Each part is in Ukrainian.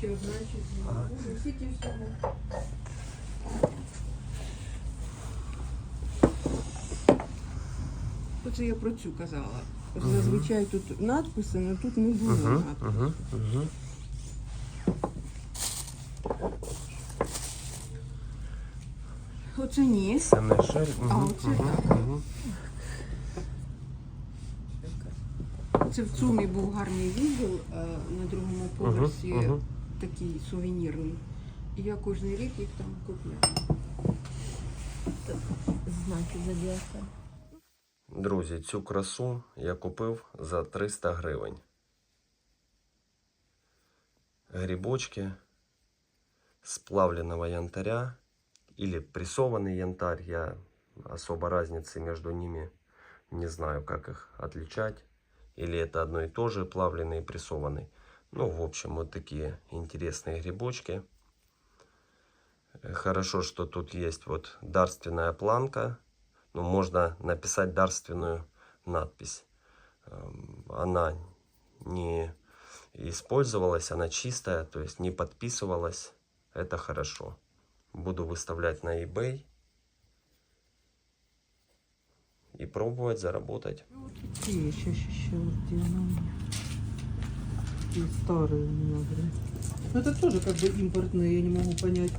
чи одна, чи дві. Всі ті. Оце я про цю казала. Зазвичай тут надписи, але тут не було Угу, угу, угу. Оце ні. Це не шель. А, Угу, оце угу, так. угу. Це в ЦУМі був гарний відділ е, на другому поверсі, угу. такий сувенірний. І я кожен рік їх там купляю. Знаки зодіака. Друзі, цю красу я купив за 300 гривень. Грибочки сплавленного янтаря или прессованный янтарь. Я особо разницы между ними не знаю, как их отличать. Или это одно и то же, плавленый и прессованный. Ну, в общем, вот такие интересные грибочки. Хорошо, что тут есть вот дарственная планка. Ну, можно написать дарственную надпись. Эм, Она не использовалась, она чистая, то есть не подписывалась. Это хорошо. Буду выставлять на eBay и пробовать заработать. Какие еще, еще вот где у меня? Такие старые у меня, блин. Ну, это тоже как бы импортные, я не могу понять.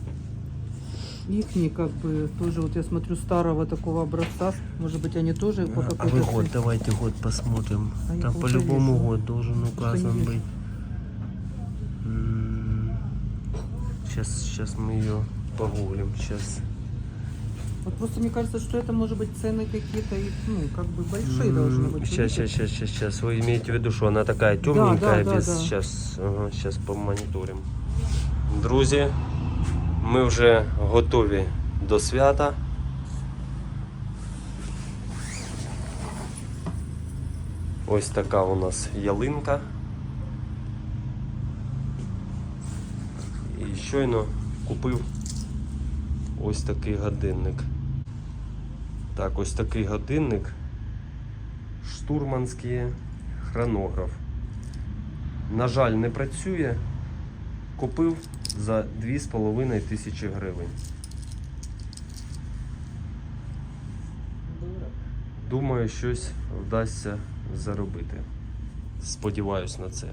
Их как бы тоже, вот я смотрю, старого такого образца. Может быть, они тоже по А какой-то... вы год, давайте год посмотрим. А я Там получается по-любому вижу. год должен Просто указан не вижу. быть. Сейчас, сейчас мы ее погуглим. Сейчас. Вот просто мне кажется, что это может быть цены какие-то, и, ну, как бы большие должны быть. Сейчас, сейчас, сейчас, сейчас, сейчас. Вы имеете в виду, что она такая темненькая, да, без. да. Сейчас, ага, сейчас помоніторимо. Друзі, ми вже готові до свята. Ось така у нас ялинка. І щойно купив ось такий годинник. Так, ось такий годинник. Штурманський хронограф. На жаль, не працює. Купив за 2,5 тисячі гривень. Думаю, щось вдасться заробити. Сподіваюсь на це.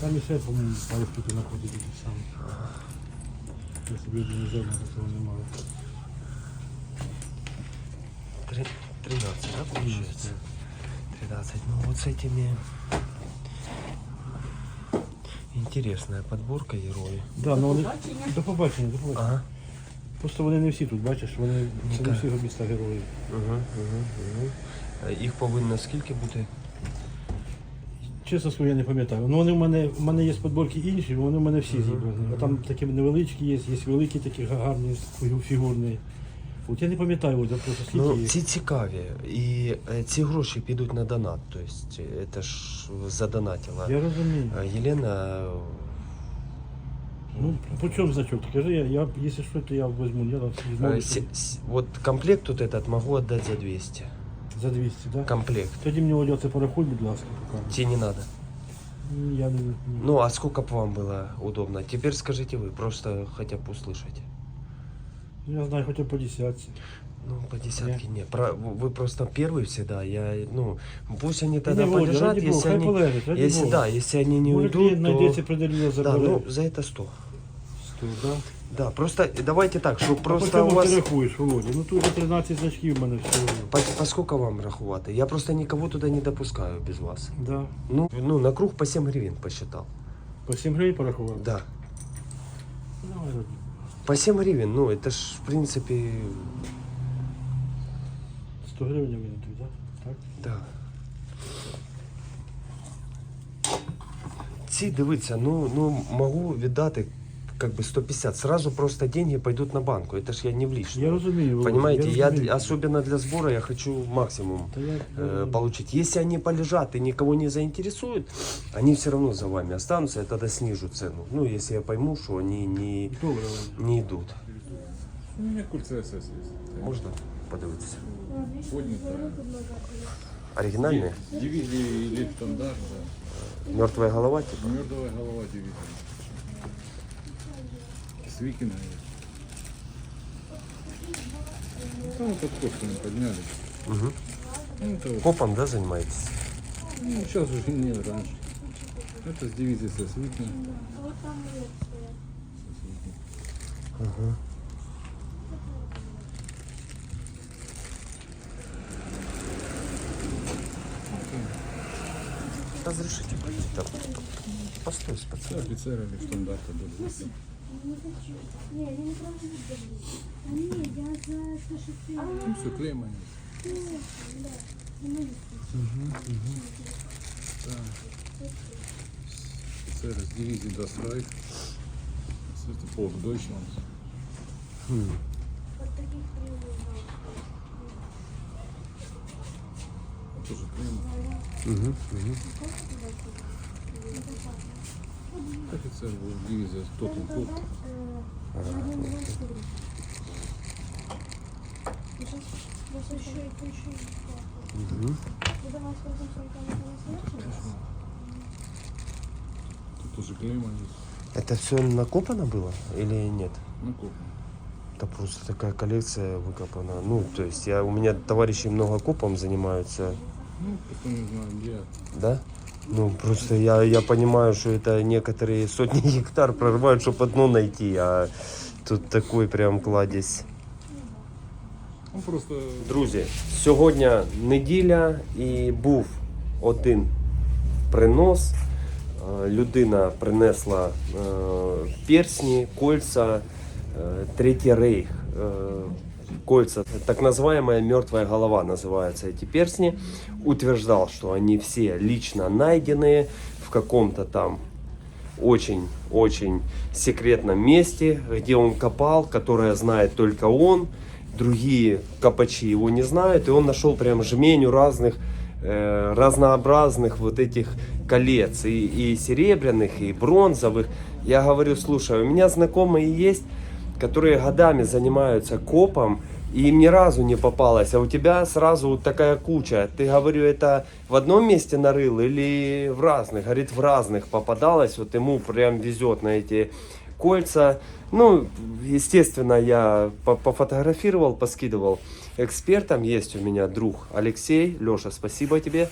Там і ще, по-моєму, пару штук знаходять такі самі. Я собі один не знаю, такого немає. Три- 13, да, получается? 13. Ну вот с этими... Интересная подборка героев. Да, ну вони... До побачення, до побачення. Ага. Просто вони не всі тут, бачиш, вони це не Так. всі міста герої. Угу, угу, угу. Їх повинно скільки бути? Чесно скажу, я не пам'ятаю. Ну вони в мене, в мене є подборки інші, вони в мене всі зібрані. А там такі невеличкі є, є великі такі гарні, фігурні. От я не пам'ятаю, от, я просто скільки Ну, їх. ці цікаві. І е, ці гроші підуть на донат. Тобто це ж задонатила. Я розумію. Е, Єлена. е, Ну, по чому значок? Кажи, я, я, якщо що, то я візьму. Я е, візьму сі- сі- Вот комплект тут этот могу отдать за 200. за 200, так? Да? Комплект. Тоді мені Оля, це порахуй, будь ласка, поки. Тебе не надо. М, Я не... Ну, а сколько бы вам было удобно? Теперь скажите вы, просто хотя бы услышать. Я знаю, хоча б по десятці. Ну, по десятке нет. Про, вы просто первый всегда. Я, ну, пусть они Та тогда не, Володя, полежат, ради Бога, если хай они, полежать, ради если Бога. да, если они не Може, уйдут, клієнт то... знайдеться, придаліє, Да, забере. ну, за это 100. Сто, да? Да, просто давайте так, чтобы просто по чому у вас... ти рахуєш, Володя? Ну тут же 13 значків в мене всього. По, по сколько вам рахувати? Я просто никого туда не допускаю без вас. Да. Ну, ну на круг по 7 гривен посчитал. По 7 гривень порахував? Да. Давай, ради По 7 гривен, ну, это ж, в принципе, 100 гривень я винятий, да? так? да. Ці, дивіться, ну, ну, могу віддати как бы 150. Сразу просто деньги пойдут на банку. Это ж я не в лишнем. Я розумію, Володя, Понимаете, я, розумію. для- особенно для сбора я хочу максимум Та я, э, получить. Если они полежат и никого не заинтересуют, они все равно за вами останутся, я тогда снижу цену. Ну, если я пойму, что они не, Добре, Володя. не идут. Ну, як кульце СС є. Можно подивитися? поднятая. Оригинальные? Дивизии или стандарт, да. Мертвая голова типа? Мертвая голова дивизии. С викинга. Там вот подкошками подняли. Угу. Ну, это вот, Копом, да, занимаетесь? ну, сейчас уже нет раньше. Это с дивизии со свитным. Разрешите пойти там. Постой, Все пацан. офицеры или стандарта были. А не, я за Ну все, клеймаем. Да, не Угу, угу. Так. дострой. розділізі до стройк. Це типу в Дойчланд. Хм. От Тоже клеймаем. Угу, угу. Офицер и еще. Угу. Тут тоже клейма есть. Это все накопано было или нет? Коп. Это просто такая коллекция выкопана. Ну, то есть я, у меня товарищи много копом занимаются, Ну, потом не знаю, где. да? Ну, просто я, я понимаю, что это некоторые сотни гектар прорывают, чтобы одно найти, а тут такой прям кладезь. Ну, просто Друзі, сьогодні неділя і був один принос. Е, Людина принесла е, персні, кольца, е, Третий рейх. Кольца, так называемая мертвая голова называются эти персни. Утверждал, что они все лично найденные в каком-то там очень-очень секретном месте, где он копал, которое знает только он. Другие копачи его не знают, и он нашел прям жменю разных э, разнообразных вот этих колец, и, и серебряных, и бронзовых. Я говорю, слушай, у меня знакомые есть, которые годами занимаются копом, и им ни разу не попалось, а у тебя сразу вот такая куча. Ты, говорю, это в одном месте нарыл или в разных? Говорит, в разных попадалось, вот ему прям везет на эти кольца. Ну, естественно, я по- пофотографировал, поскидывал экспертам. Есть у меня друг Алексей. Леша, спасибо тебе.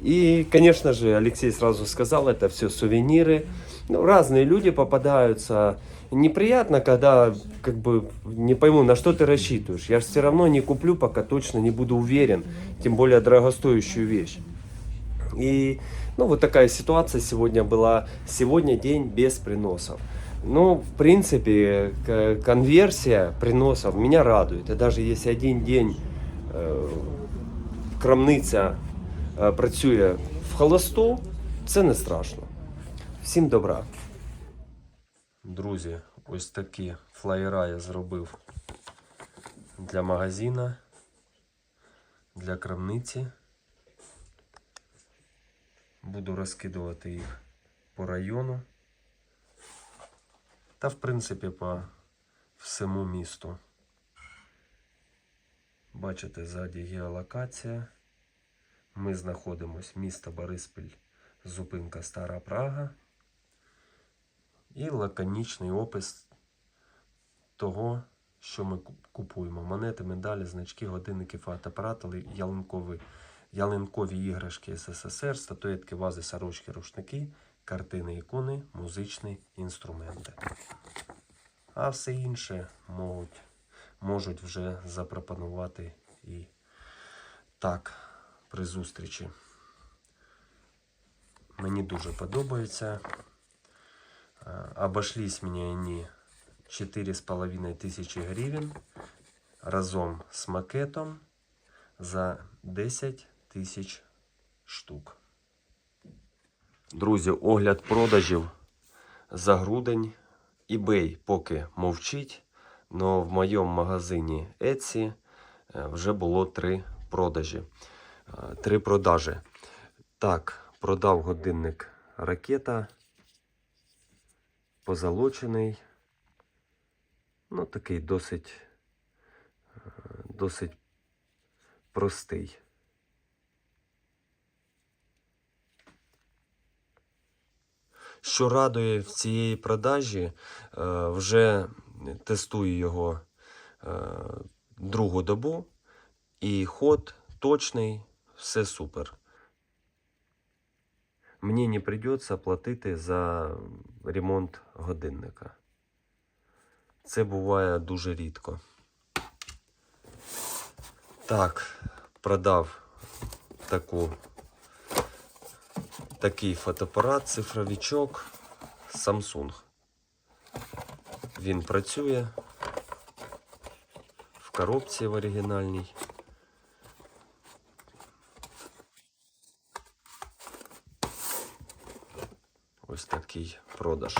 И, конечно же, Алексей сразу сказал, это все сувениры. Ну, разные люди попадаются. Неприятно, когда как бы не пойму, на что ты рассчитываешь. Я же все равно не куплю, пока точно не буду уверен. Тем более дорогостоящую вещь. И ну, вот такая ситуация сегодня была. Сегодня день без приносов. Ну, в принципе, конверсия приносов меня радует. И даже если один день е, крамниця е, працює в холосту, це не страшно. Всім добра. Друзі, ось такі флаєра я зробив для магазина, для крамниці. Буду розкидувати їх по району. Та, в принципі, по всьому місту. Бачите, ззаді геолокація. Ми знаходимось місто Бориспіль, зупинка Стара Прага. І лаконічний опис того, що ми купуємо. Монети, медалі, значки, годинники, фотоапарати, ялинкові, ялинкові іграшки СССР, статуетки, вази, сорочки, рушники, картини, ікони, музичні інструменти. А все інше можуть, можуть вже запропонувати і так при зустрічі. Мені дуже подобається. Е, Обошлись мені вони 4,5 тисячі гривень разом з макетом за 10 тисяч штук. Друзі, огляд продажів за грудень. eBay поки мовчить, але в моєму магазині Etsy е, вже було три продажі. Е, Три продажі. Так, продав годинник ракета. Позолочений. Ну, такий досить, е, досить простий. Що радує в цієї продажі, е, вже тестую його е, другу добу, і ход точний, все супер. Мені не прийдеться платити за ремонт годинника. Це буває дуже рідко. Так, продав таку, такий фотоапарат, цифровичок Samsung. Він працює в коробці в оригінальній. Ось такий продаж.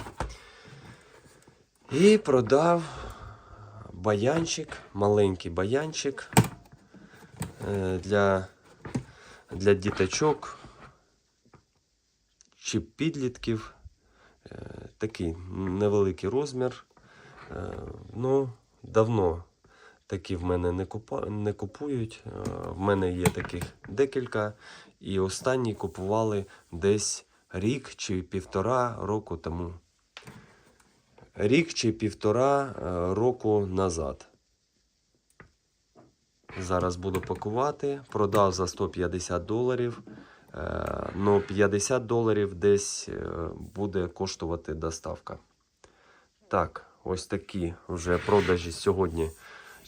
І продав баянчик, маленький баянчик е, для, для діточок чи підлітків. Е, Такий невеликий розмір. Е, Ну, давно такі в мене не, купа, не купують. В мене є таких декілька. І останні купували десь рік чи півтора року тому. Рік чи півтора е, року назад. Зараз буду пакувати. Продав за 150 доларів. Е, Ну, 50 доларів десь е, буде коштувати доставка. Так, ось такі вже продажі сьогодні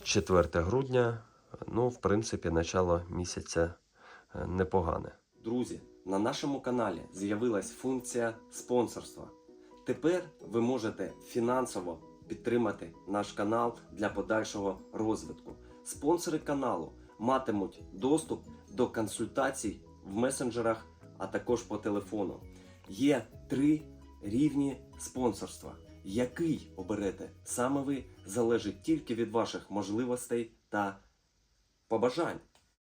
4 грудня. Ну, в принципі, начало місяця непогане. Друзі, на нашому каналі з'явилась функція спонсорства. Тепер ви можете фінансово підтримати наш канал для подальшого розвитку. Спонсори каналу матимуть доступ до консультацій в месенджерах, а також по телефону. Є три рівні спонсорства. Який оберете саме ви залежить тільки від ваших можливостей та побажань.